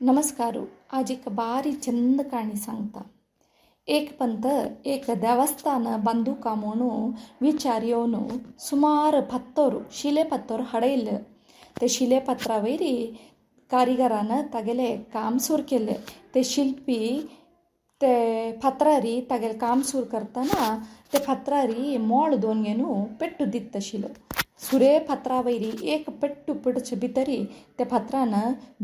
नमस्कारू आज एक बारी ಚಂದ ಕಾಣಿ सांगता एक पंत एक ದೇವಸ್ಥಾನ ಬಂದೂಕ म्हणू विचार येवन सुमार पत्तोर शिले पत्तोर हडयल ते शिले पत्रा वयरी कारिगरान तागेले काम सुरू केले ते शिल्पी ते फातरारी तागेले काम सुरू करतना ते फातरारी मोळ दोन घेनू पेट्टू दित तशिलो सुरे फातरा वयरी एक पट्ट पिडचे भितरी त्या फातरान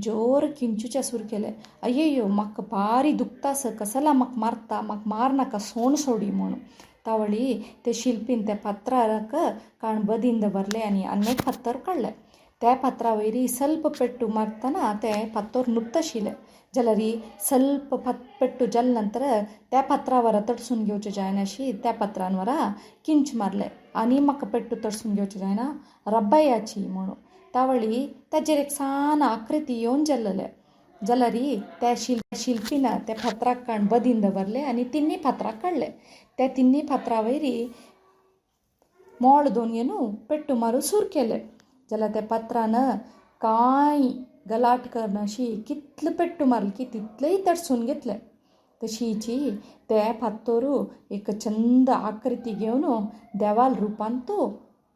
जोर किंचूच्या सूर केले अय्यो म्हाका भारी दुखता स कसला म्हाका मारता म्हाका मार नाका सोण सोडी म्हणून. तावळी ते शिल्पीन त्या फातराक काण बदिंद भरले आनी अनेक फातर काढले त्या फातरा वयरी ಸ್ವಲ್ಪ ಪೆಟ್ಟು ಮಾರ್ತಾನ ते फातोर नुकतशिले जाल्यार ಸ್ವಲ್ಪ फत पेट्टू जाले नंतर त्या फातरावर तडसून घेवचें जायना अशी त्या फातरांवर किंच मारले आनी म्हाका पेट्टू तडसून घेवचें जायना रब्बायाची म्हणून तावळी ताजेर एक सान आकृती येवन जाल्लले जाल्यार त्या शिल शिल्पीन त्या फातराक काण बदीन दवरले आनी तिन्नी फातराक काडले त्या तिन्नी फातरा वयरी मोळ दोन घेनू पेट्टू मारू सुरू केले जाल्यार त्या पात्रानं कांय गलाट करनाशी कितले पेट्टू मारले की तितलेय तडसून घेतले तशीची हिची त्या फात्तोरू एक छंद आकृती घेवन देवाल रुपान तो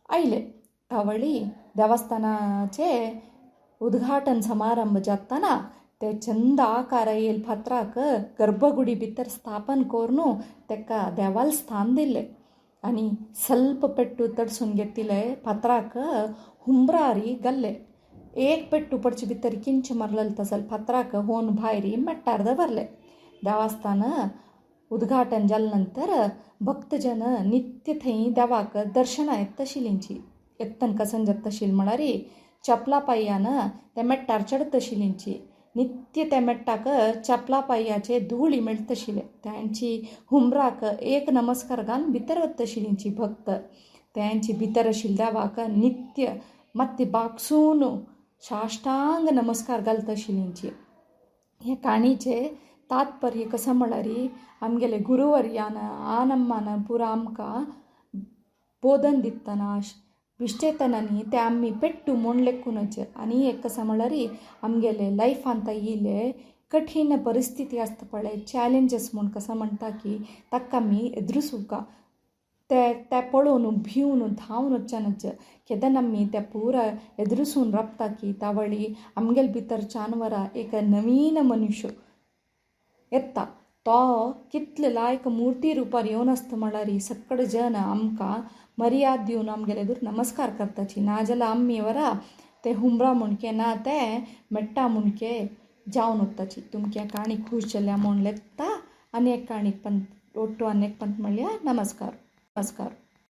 आयले कावळी देवस्थानाचे उद्घाटन समारंभ जाताना ते छंद आकार येईल फातराक गर्भगुडी भितर स्थापन करून तेका देवाल स्थान दिले. आनी सल्प पेट्टू तडसून घेतिले पात्राक ಹುಂಬ್ರಾರಿ ಗಲ್ಲೆ एक पेट्टू पडचे भितर किंच मारलेले तसल पत्राक होन भायरी मेट्टार दवरले देवस्थान उद्घाटन जाले नंतर भक्तजन नित्य थंय देवाक दर्शना येत तशिलींची येत्तन कसन जत तशील म्हळ्यार चपला पाययान त्या मेट्टार चडत तशिलींची नित्य त्या मेट्टाक चपला पाययाचे धुळी मेळट तशिले त्यांची हुमराक एक नमस्कार घालून भितर वत तशिलींची भक्त त्यांची भितर आशिल्ली नित्य मत्ती बाक्सून साश्टांग नमस्कार घालत आशिल्लींची हे काणीचे तात्पर्य कसं म्हळ्यार आमगेले गुरुवर्यान आनम्मान पुरो आमकां बोधन दितना न्ही ते आमी पेट्टू म्हूण लेखूनच आनी एक कसा म्हळ्यार आमगेले लायफांत येयले कठीण परिस्थिती आसता पळय चॅलेंजीस म्हूण कसं म्हणटा की ताका आमी एद्रुसूंका. ते ते पळोवन भिवन धांवन वच्च्यानच केदन आमी ते पुरा एद्रुसून रबता की तावळी आमगेले भितरच्यान वरा एक नवीन मनुश्य येता तो कितले लायक मुर्ती रुपार येवन आसता म्हळ्यार सकड जन आमकां मर्याद दिवन आमगेले एदूर नमस्कार करताची नाजाल्यार आमी वरा ते हुमरा मुणके ना ते मेट्टा मुणके जावन वताची तुमच्या काणी खूश जाल्या म्हूण लेखता आनी एक काणीक पंत ओट्टू आनी एक पंत म्हणल्या नमस्कार नमस्कार